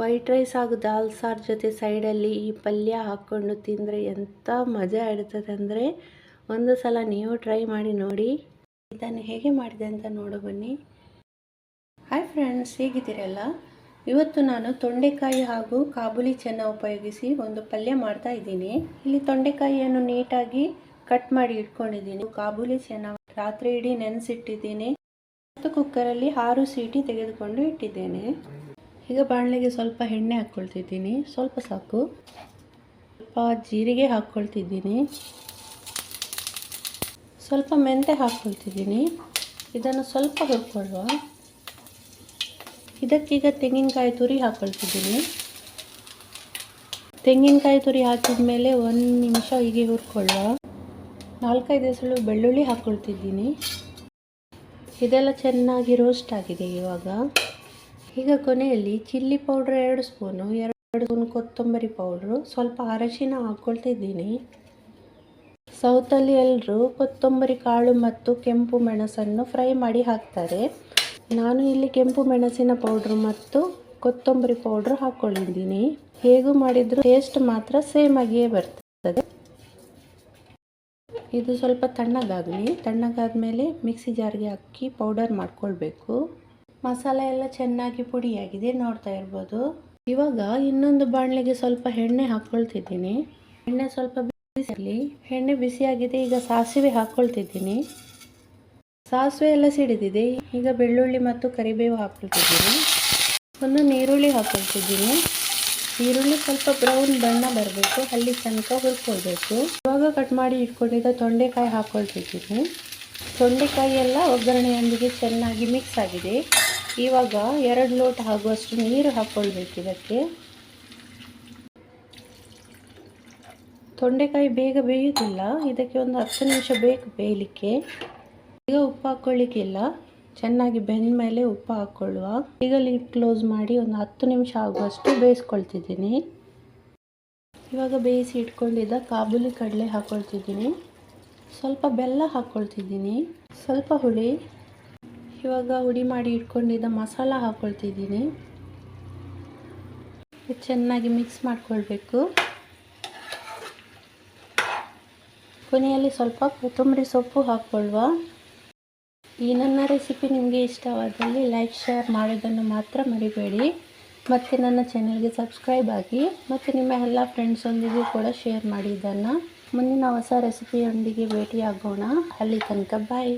White rice ಹಾಗೂ ದಾಲ್ ಸಾರು ಜೊತೆ ಸೈಡಲ್ಲಿ ಈ ಪಲ್ಯ ಹಾಕ್ಕೊಂಡು ತಿಂದರೆ ಎಂಥ ಮಜಾ ಇರ್ತದೆ ಅಂದರೆ ಒಂದು ಸಲ ನೀವು ಟ್ರೈ ಮಾಡಿ ನೋಡಿ. ಇದನ್ನು ಹೇಗೆ ಮಾಡಿದೆ ಅಂತ ನೋಡು ಬನ್ನಿ. ಹಾಯ್ ಫ್ರೆಂಡ್ಸ್ ಹೇಗಿದ್ದೀರಲ್ಲ? ಇವತ್ತು ನಾನು ತೊಂಡೆಕಾಯಿ ಹಾಗೂ ಕಾಬೂಲಿ ಚೆನ್ನ ಉಪಯೋಗಿಸಿ ಒಂದು ಪಲ್ಯ ಮಾಡ್ತಾ ಇದ್ದೀನಿ. ಇಲ್ಲಿ ತೊಂಡೆಕಾಯಿಯನ್ನು ನೀಟಾಗಿ ಕಟ್ ಮಾಡಿ ಇಟ್ಕೊಂಡಿದ್ದೀನಿ. ಕಾಬೂಲಿ ಚೆನ್ನ ರಾತ್ರಿ ಇಡೀ ನೆನೆಸಿಟ್ಟಿದ್ದೀನಿ. ಮತ್ತು ಕುಕ್ಕರಲ್ಲಿ ಆರು ಸೀಟಿ ತೆಗೆದುಕೊಂಡು ಇಟ್ಟಿದ್ದೇನೆ. ಈಗ ಬಾಣಲೆಗೆ ಸ್ವಲ್ಪ ಎಣ್ಣೆ ಹಾಕ್ಕೊಳ್ತಿದ್ದೀನಿ. ಸ್ವಲ್ಪ ಸಾಕು. ಸ್ವಲ್ಪ ಜೀರಿಗೆ ಹಾಕ್ಕೊಳ್ತಿದ್ದೀನಿ. ಸ್ವಲ್ಪ ಮೆಂತೆ ಹಾಕ್ಕೊಳ್ತಿದ್ದೀನಿ. ಇದನ್ನು ಸ್ವಲ್ಪ ಹುರ್ಕೊಳ್ಳುವ. ಇದಕ್ಕೀಗ ತೆಂಗಿನಕಾಯಿ ತುರಿ ಹಾಕ್ಕೊಳ್ತಿದ್ದೀನಿ. ತೆಂಗಿನಕಾಯಿ ತುರಿ ಹಾಕಿದ ಮೇಲೆ ಒಂದು ನಿಮಿಷ ಹೀಗೆ ಹುರ್ಕೊಳ್ಳುವ. ನಾಲ್ಕೈದು ಹೆಸಳು ಬೆಳ್ಳುಳ್ಳಿ ಹಾಕ್ಕೊಳ್ತಿದ್ದೀನಿ. ಇದೆಲ್ಲ ಚೆನ್ನಾಗಿ ರೋಸ್ಟ್ ಆಗಿದೆ ಇವಾಗ. ಈಗ ಕೊನೆಯಲ್ಲಿ ಚಿಲ್ಲಿ ಪೌಡ್ರ್ ಎರಡು ಸ್ಪೂನು, ಎರಡು ಸ್ಪೂನ್ ಕೊತ್ತಂಬರಿ ಪೌಡ್ರು, ಸ್ವಲ್ಪ ಅರಶಿನ ಹಾಕ್ಕೊಳ್ತಿದ್ದೀನಿ. ಸೌತಲ್ಲಿ ಎಲ್ಲರೂ ಕೊತ್ತಂಬರಿ ಕಾಳು ಮತ್ತು ಕೆಂಪು ಮೆಣಸನ್ನು ಫ್ರೈ ಮಾಡಿ ಹಾಕ್ತಾರೆ. ನಾನು ಇಲ್ಲಿ ಕೆಂಪು ಮೆಣಸಿನ ಪೌಡ್ರು ಮತ್ತು ಕೊತ್ತಂಬರಿ ಪೌಡ್ರ್ ಹಾಕ್ಕೊಂಡಿದ್ದೀನಿ. ಹೇಗೂ ಮಾಡಿದರೂ ಟೇಸ್ಟ್ ಮಾತ್ರ ಸೇಮ್ ಆಗಿಯೇ ಬರ್ತದೆ. ಇದು ಸ್ವಲ್ಪ ತಣ್ಣಗಾಗಲಿ. ತಣ್ಣಗಾದ ಮೇಲೆ ಮಿಕ್ಸಿ ಜಾರ್ಗೆ ಹಾಕಿ ಪೌಡರ್ ಮಾಡ್ಕೊಳ್ಬೇಕು. ಮಸಾಲೆ ಎಲ್ಲ ಚೆನ್ನಾಗಿ ಪುಡಿಯಾಗಿದೆ, ನೋಡ್ತಾ ಇರ್ಬೋದು. ಇವಾಗ ಇನ್ನೊಂದು ಬಾಣಲೆಗೆ ಸ್ವಲ್ಪ ಎಣ್ಣೆ ಹಾಕ್ಕೊಳ್ತಿದ್ದೀನಿ ಎಣ್ಣೆ ಸ್ವಲ್ಪ ಬಿಸಿಲಿ ಎಣ್ಣೆ ಬಿಸಿಯಾಗಿದೆ, ಈಗ ಸಾಸಿವೆ ಹಾಕ್ಕೊಳ್ತಿದ್ದೀನಿ ಸಾಸಿವೆ ಎಲ್ಲ ಸಿಡಿದಿದೆ, ಈಗ ಬೆಳ್ಳುಳ್ಳಿ ಮತ್ತು ಕರಿಬೇವು ಹಾಕ್ಕೊಳ್ತಿದ್ದೀನಿ ಒಂದು ನೀರುಳ್ಳಿ ಹಾಕ್ಕೊಳ್ತಿದ್ದೀನಿ ಈರುಳ್ಳಿ ಸ್ವಲ್ಪ ಬ್ರೌನ್ ಬಣ್ಣ ಬರಬೇಕು, ಅಲ್ಲಿ ತನಕ ಹುರ್ಕೊಳ್ಬೇಕು. ಇವಾಗ ಕಟ್ ಮಾಡಿ ಇಟ್ಕೊಂಡಿದ್ದ ತೊಂಡೆಕಾಯಿ ಹಾಕ್ಕೊಳ್ತಿದ್ದೀನಿ ತೊಂಡೆಕಾಯಿ ಎಲ್ಲ ಒಗ್ಗರಣೆಯೊಂದಿಗೆ ಚೆನ್ನಾಗಿ ಮಿಕ್ಸ್ ಆಗಿದೆ. ಇವಾಗ ಎರಡು ಲೋಟ ಆಗುವಷ್ಟು ನೀರು ಹಾಕ್ಕೊಳ್ಬೇಕು ಇದಕ್ಕೆ. ತೊಂಡೆಕಾಯಿ ಬೇಗ ಬೇಯುತ್ತಿಲ್ಲ ಇದಕ್ಕೆ ಒಂದು ಹತ್ತು ನಿಮಿಷ ಬೇಕು ಬೇಯಲಿಕ್ಕೆ. ಈಗ ಉಪ್ಪು ಹಾಕ್ಕೊಳ್ಳಿಕ್ಕಿಲ್ಲ. ಚೆನ್ನಾಗಿ ಬೆಂದ ಮೇಲೆ ಉಪ್ಪು ಹಾಕ್ಕೊಳ್ಳುವ. ಈಗ ಲಿಡ್ ಕ್ಲೋಸ್ ಮಾಡಿ ಒಂದು ಹತ್ತು ನಿಮಿಷ ಆಗುವಷ್ಟು ಬೇಯಿಸ್ಕೊಳ್ತಿದ್ದೀನಿ. ಇವಾಗ ಬೇಯಿಸಿ ಇಟ್ಕೊಂಡಿದ್ದ ಕಾಬೂಲಿ ಕಡಲೆ ಹಾಕ್ಕೊಳ್ತಿದ್ದೀನಿ. ಸ್ವಲ್ಪ ಬೆಲ್ಲ ಹಾಕ್ಕೊಳ್ತಿದ್ದೀನಿ. ಸ್ವಲ್ಪ ಹುಳಿ. ಇವಾಗ ಹುಡಿ ಮಾಡಿ ಇಟ್ಕೊಂಡಿದ್ದ ಮಸಾಲ ಹಾಕ್ಕೊಳ್ತಿದ್ದೀನಿ ಚೆನ್ನಾಗಿ ಮಿಕ್ಸ್ ಮಾಡ್ಕೊಳ್ಬೇಕು. ಕೊನೆಯಲ್ಲಿ ಸ್ವಲ್ಪ ಕೊತ್ತಂಬರಿ ಸೊಪ್ಪು ಹಾಕ್ಕೊಳ್ಳುವ ಈ ನನ್ನ ರೆಸಿಪಿ ನಿಮಗೆ ಇಷ್ಟವಾದಲ್ಲಿ ಲೈಕ್ ಶೇರ್ ಮಾಡೋದನ್ನು ಮಾತ್ರ ಮರಿಬೇಡಿ. ಮತ್ತು ನನ್ನ ಚಾನೆಲ್ಗೆ ಸಬ್ಸ್ಕ್ರೈಬ್ ಆಗಿ, ಮತ್ತು ನಿಮ್ಮ ಎಲ್ಲ ಫ್ರೆಂಡ್ಸೊಂದಿಗೂ ಕೂಡ ಶೇರ್ ಮಾಡಿ ಇದನ್ನು. ಮುಂದಿನ ಹೊಸ ರೆಸಿಪಿಯೊಂದಿಗೆ ಭೇಟಿಯಾಗೋಣ. ಅಲ್ಲಿ ತನಕ ಬಾಯ್